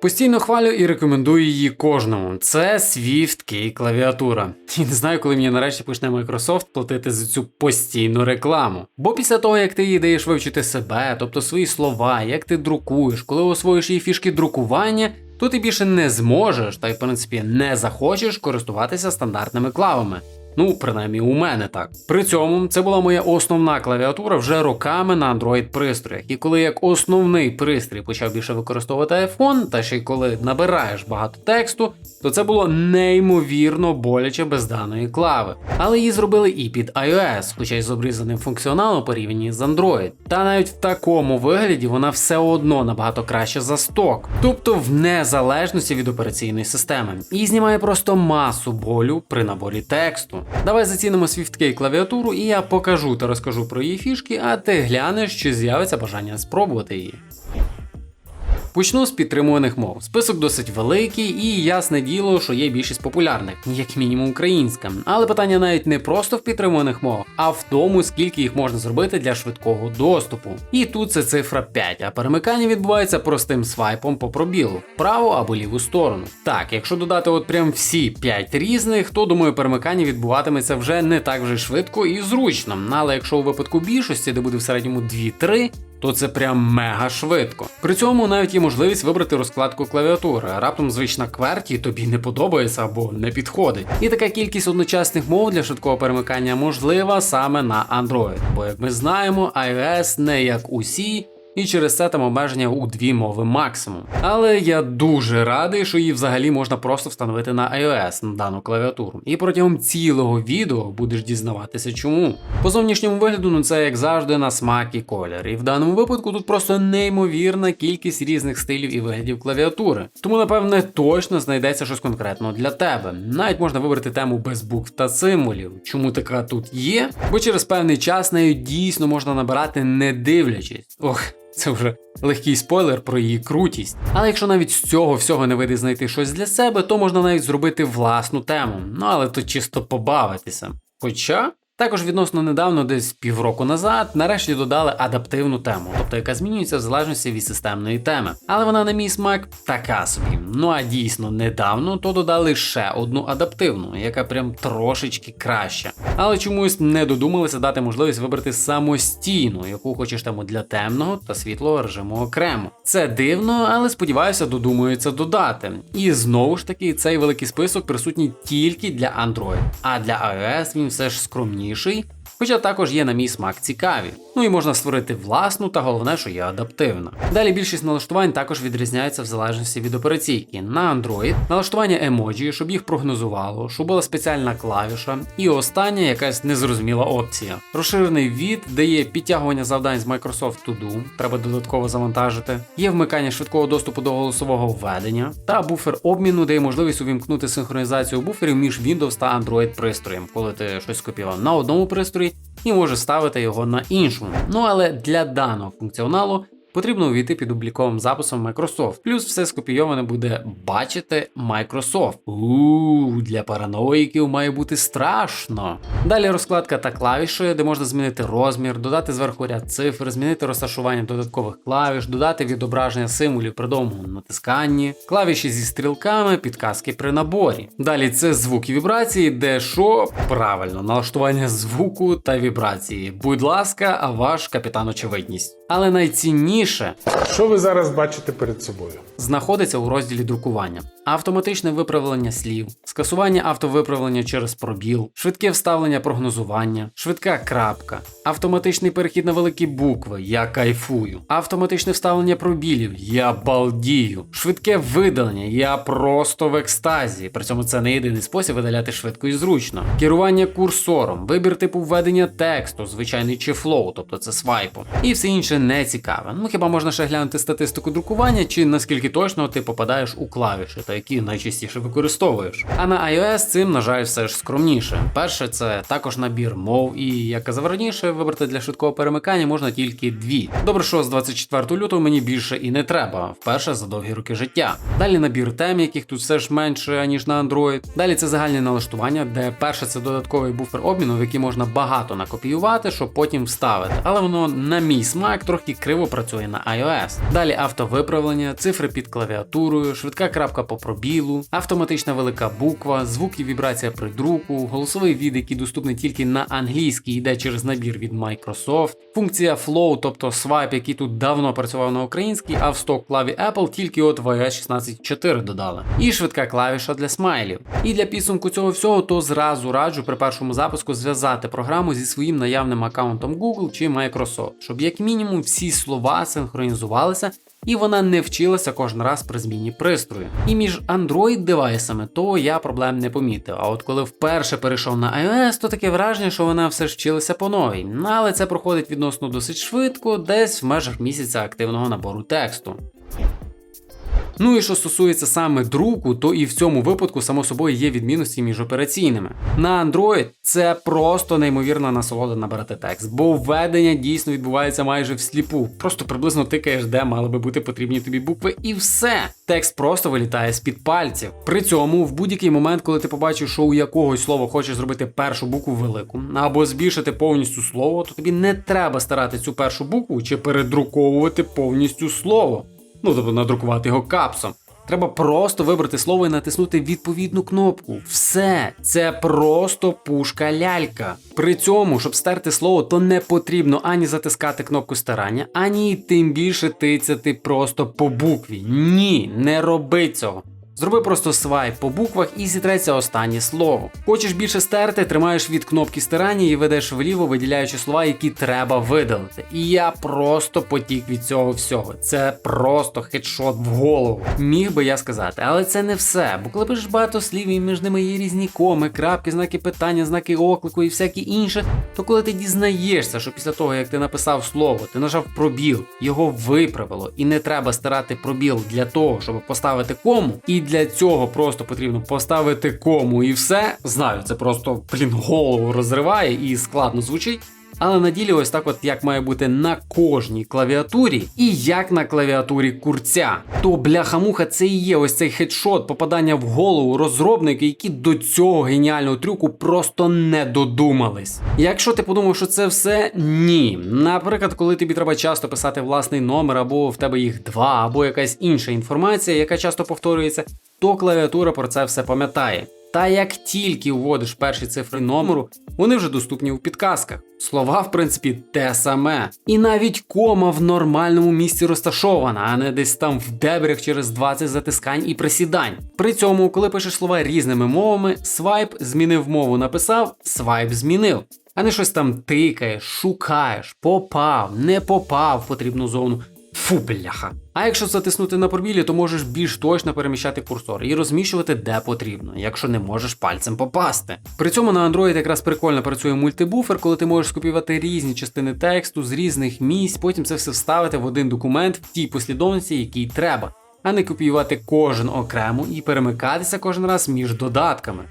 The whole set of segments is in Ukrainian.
Постійно хвалю і рекомендую її кожному. Це Swift Key клавіатура. І не знаю, коли мені нарешті почне Microsoft платити за цю постійну рекламу. Бо після того, як ти їй даєш вивчити себе, тобто свої слова, як ти друкуєш, коли освоїш її фішки друкування, то ти більше не зможеш, та й в принципі не захочеш користуватися стандартними клавами. Ну, принаймні, у мене так. При цьому це була моя основна клавіатура вже роками на Android пристроях. І коли як основний пристрій почав більше використовувати iPhone, та ще й коли набираєш багато тексту, то це було неймовірно боляче без даної клави. Але її зробили і під iOS, хоча й з обрізаним функціоналом порівняні з Android. Та навіть в такому вигляді вона все одно набагато краще за сток, тобто в незалежності від операційної системи, і знімає просто масу болю при наборі тексту. Давай зацінимо SwiftKey клавіатуру, і я покажу та розкажу про її фішки, а ти глянеш, чи з'явиться бажання спробувати її. Почну з підтримуваних мов. Список досить великий, і ясне діло, що є більшість популярних, як мінімум українська. Але питання навіть не просто в підтримуваних мовах, а в тому, скільки їх можна зробити для швидкого доступу. І тут це цифра 5, а перемикання відбувається простим свайпом по пробілу, в праву або ліву сторону. Так, якщо додати от прям всі 5 різних, то думаю, перемикання відбуватиметься вже не так вже швидко і зручно. Але якщо у випадку більшості, де буде в середньому 2-3, то це прям мега швидко. При цьому навіть є можливість вибрати розкладку клавіатури. Раптом звична кверті тобі не подобається або не підходить. І така кількість одночасних мов для швидкого перемикання можлива саме на Android. Бо як ми знаємо, iOS не як усі. І через це там обмеження у дві мови максимум. Але я дуже радий, що її взагалі можна просто встановити на iOS на дану клавіатуру. І протягом цілого відео будеш дізнаватися чому. По зовнішньому вигляду, ну це як завжди на смак і колір. І в даному випадку тут просто неймовірна кількість різних стилів і виглядів клавіатури. Тому, напевне, точно знайдеться щось конкретно для тебе. Навіть можна вибрати тему без букв та символів. Чому така тут є? Бо через певний час нею дійсно можна набирати не дивлячись. Ох. Це вже легкий спойлер про її крутість. Але якщо навіть з цього всього не вийде знайти щось для себе, то можна навіть зробити власну тему. Ну але то чисто побавитися. Хоча. Також відносно недавно, десь півроку назад, нарешті додали адаптивну тему, тобто яка змінюється в залежності від системної теми. Але вона на мій смак така собі. Ну а дійсно недавно то додали ще одну адаптивну, яка прям трошечки краща. Але чомусь не додумалися дати можливість вибрати самостійну, яку хочеш тему для темного та світлого режиму окремо. Це дивно, але сподіваюся, додумаються додати. І знову ж таки, цей великий список присутній тільки для Android, а для iOS він все ж скромніший складніший, хоча також є на мій смак цікаві. Ну і можна створити власну, та головне, що є адаптивна. Далі більшість налаштувань також відрізняється в залежності від операційки. На Android налаштування емоджі, щоб їх прогнозувало, щоб була спеціальна клавіша, і остання якась незрозуміла опція. Розширений від дає підтягування завдань з Microsoft To Do, треба додатково завантажити. Є вмикання швидкого доступу до голосового введення, та буфер обміну дає можливість увімкнути синхронізацію буферів між Windows та Android пристроєм, коли ти щось скопіював на одному пристрої і може ставити його на іншому. Ну але для даного функціоналу потрібно увійти під обліковим записом Microsoft. Плюс все скопійоване буде бачити Microsoft. Ууу, для параноїків має бути страшно. Далі розкладка та клавіші, де можна змінити розмір, додати зверху ряд цифр, змінити розташування додаткових клавіш, додати відображення символів при довгому натисканні, клавіші зі стрілками, підказки при наборі. Далі це звук і вібрації, де що правильно, налаштування звуку та вібрації. Будь ласка, а ваш капітан очевидність. Але найцінніше Що ви зараз бачите перед собою? знаходиться у розділі друкування. Автоматичне виправлення слів, скасування автовиправлення через пробіл, швидке вставлення прогнозування, швидка крапка, автоматичний перехід на великі букви, я кайфую, автоматичне вставлення пробілів, я балдію, швидке видалення, я просто в екстазі. При цьому це не єдиний спосіб видаляти швидко і зручно. Керування курсором, вибір типу введення тексту, звичайний чи флоу, тобто це свайпом. І все інше не цікаве. Ну хіба можна ще глянути статистику друкування, чи наскільки точно ти попадаєш у клавіші, та які найчастіше використовуєш. А на iOS цим, на жаль, все ж скромніше. Перше, це також набір мов, і як казав раніше, вибрати для швидкого перемикання можна тільки дві. Добре, що з 24 лютого мені більше і не треба, вперше за довгі роки життя. Далі набір тем, яких тут все ж менше, ніж на Android. Далі це загальне налаштування, де перше це додатковий буфер обміну, в який можна багато накопіювати, щоб потім вставити. Але воно, на мій смак, трохи криво працює на iOS. Далі автовиправлення, цифри під клавіатурою, швидка крапка по пробілу, автоматична велика буква, звук і вібрація при друку, голосовий від, який доступний тільки на англійській, йде через набір від Microsoft, функція Flow, тобто Swipe, який тут давно працював на українській, а в сток клаві Apple тільки от в iOS 16.4 додали. І швидка клавіша для смайлів. І для підсумку цього всього, то зразу раджу при першому запуску зв'язати програму зі своїм наявним аккаунтом Google чи Microsoft, щоб як мінімум всі слова синхронізувалися. І вона не вчилася кожен раз при зміні пристрою. І між Android девайсами то я проблем не помітив. А от коли вперше перейшов на iOS, то таке враження, що вона все ж вчилася по новій. Але це проходить відносно досить швидко, десь в межах місяця активного набору тексту. Ну і що стосується саме друку, то і в цьому випадку, само собою, є відмінності між операційними. На Android це просто неймовірна насолода набирати текст, бо введення дійсно відбувається майже всліпу. Просто приблизно тикаєш, де мали би бути потрібні тобі букви, і все. Текст просто вилітає з-під пальців. При цьому, в будь-який момент, коли ти побачиш, що у якогось слова хочеш зробити першу букву велику, або збільшити повністю слово, то тобі не треба старати цю першу букву чи передруковувати повністю слово. Ну, тобто надрукувати його капсом. Треба просто вибрати слово і натиснути відповідну кнопку. Все, це просто пушка лялька. При цьому, щоб стерти слово, то не потрібно ані затискати кнопку старання, ані тим більше тицяти просто по букві. Ні, не роби цього. Зроби просто свайп по буквах і зітреться останнє слово. Хочеш більше стерти, тримаєш від кнопки стирання і ведеш вліво, виділяючи слова, які треба видалити. І я просто потік від цього всього. Це просто хедшот в голову. Міг би я сказати, але це не все. Бо коли пишеш багато слів і між ними є різні коми, крапки, знаки питання, знаки оклику і всяке інше, то коли ти дізнаєшся, що після того, як ти написав слово, ти нажав пробіл, його виправило, і не треба стирати пробіл для того, щоб поставити кому. І для цього просто потрібно поставити кому і все. Знаю, це просто блін голову розриває і складно звучить. Але на ділі ось так, от як має бути на кожній клавіатурі, і як на клавіатурі курця. То бляха-муха, це і є ось цей хедшот, попадання в голову розробники, які до цього геніального трюку просто не додумались. Якщо ти подумав, що це все ні. Наприклад, коли тобі треба часто писати власний номер, або в тебе їх два, або якась інша інформація, яка часто повторюється, то клавіатура про це все пам'ятає. Та як тільки вводиш перші цифри номеру, вони вже доступні у підказках. Слова, в принципі, те саме. І навіть кома в нормальному місці розташована, а не десь там в дебрях через 20 затискань і присідань. При цьому, коли пишеш слова різними мовами, свайп змінив мову, написав, свайп змінив. А не щось там тикаєш, шукаєш, попав, не попав в потрібну зону. Фу, бляха. А якщо затиснути на пробілі, то можеш більш точно переміщати курсор і розміщувати де потрібно, якщо не можеш пальцем попасти. При цьому на Android якраз прикольно працює мультибуфер, коли ти можеш скопіювати різні частини тексту з різних місць, потім це все вставити в один документ в тій послідовності, якій треба, а не копіювати кожен окремо і перемикатися кожен раз між додатками.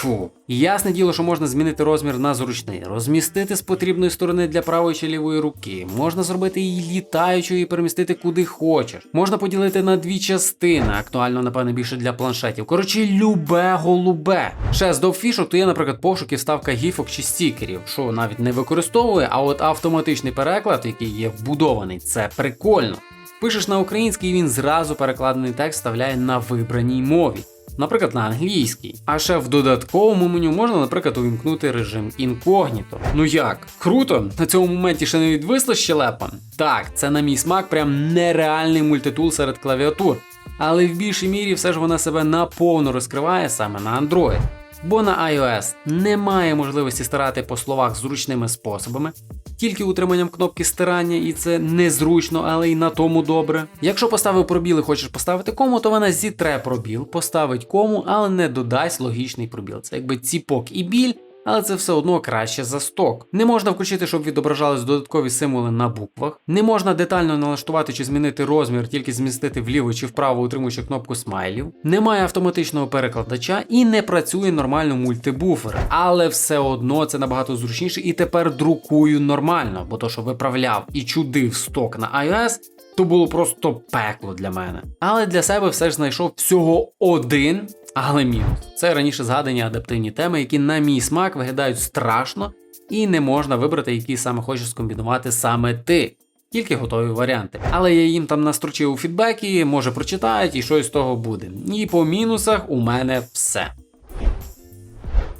Фу. Ясне діло, що можна змінити розмір на зручний, розмістити з потрібної сторони для правої чи лівої руки, можна зробити її літаючою і перемістити куди хочеш. Можна поділити на дві частини, актуально, напевно, більше для планшетів. Коротше, любе голубе. Ще з довфішок, то є, наприклад, пошук і вставка гіфок чи стікерів, що навіть не використовує, а от автоматичний переклад, який є вбудований, це прикольно. Пишеш на український, він зразу перекладений текст вставляє на вибраній мові наприклад, на англійській. А ще в додатковому меню можна, наприклад, увімкнути режим інкогніто. Ну як? Круто! На цьому моменті ще не відвисла щелепа? Так, це на мій смак прям нереальний мультитул серед клавіатур. Але в більшій мірі все ж вона себе наповно розкриває саме на Android. Бо на iOS немає можливості старати по словах зручними способами, тільки утриманням кнопки стирання, і це незручно, але й на тому добре. Якщо поставив пробіл і хочеш поставити кому, то вона зітре пробіл, поставить кому, але не додасть логічний пробіл. Це якби ціпок і біль. Але це все одно краще за сток. Не можна включити, щоб відображались додаткові символи на буквах. Не можна детально налаштувати чи змінити розмір, тільки змістити вліво чи вправо, утримуючи кнопку смайлів. Немає автоматичного перекладача і не працює нормально мультибуфер. Але все одно це набагато зручніше і тепер друкую нормально, бо то, що виправляв і чудив сток на iOS, то було просто пекло для мене. Але для себе все ж знайшов всього один, але мінус. Це раніше згадані адаптивні теми, які на мій смак виглядають страшно, і не можна вибрати, які саме хочеш скомбінувати саме ти. тільки готові варіанти. Але я їм там настрочив у фідбекі, може прочитають і щось з того буде. І по мінусах у мене все.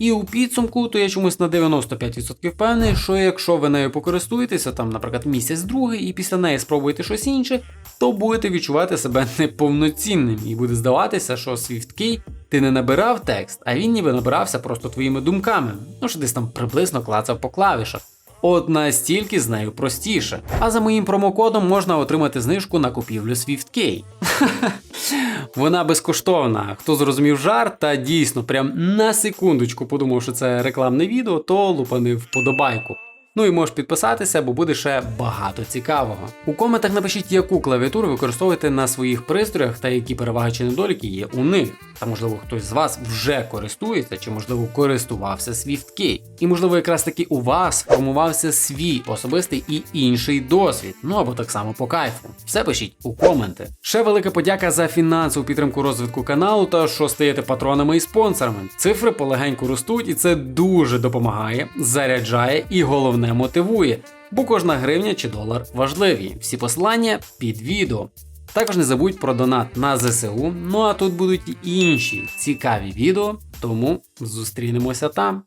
І у підсумку, то я чомусь на 95% впевнений, що якщо ви нею покористуєтеся, там, наприклад, місяць другий, і після неї спробуєте щось інше, то будете відчувати себе неповноцінним, і буде здаватися, що SwiftKey ти не набирав текст, а він ніби набирався просто твоїми думками, ну що десь там приблизно клацав по клавішах. От настільки з нею простіше. А за моїм промокодом можна отримати знижку на купівлю SwiftKey. Вона безкоштовна. Хто зрозумів жарт, та дійсно, прям на секундочку подумав, що це рекламне відео, то лупани вподобайку. Ну і можеш підписатися, бо буде ще багато цікавого. У коментах напишіть, яку клавіатуру використовуєте на своїх пристроях та які переваги чи недоліки є у них. Та можливо хтось з вас вже користується, чи можливо користувався SwiftKey. І можливо якраз таки у вас формувався свій особистий і інший досвід. Ну або так само по кайфу. Все пишіть у коменти. Ще велика подяка за фінансову підтримку розвитку каналу та що стаєте патронами і спонсорами. Цифри полегеньку ростуть, і це дуже допомагає, заряджає і головне мотивує. Бо кожна гривня чи долар важливі. Всі посилання під відео. Також не забудь про донат на ЗСУ. Ну а тут будуть і інші цікаві відео, тому зустрінемося там.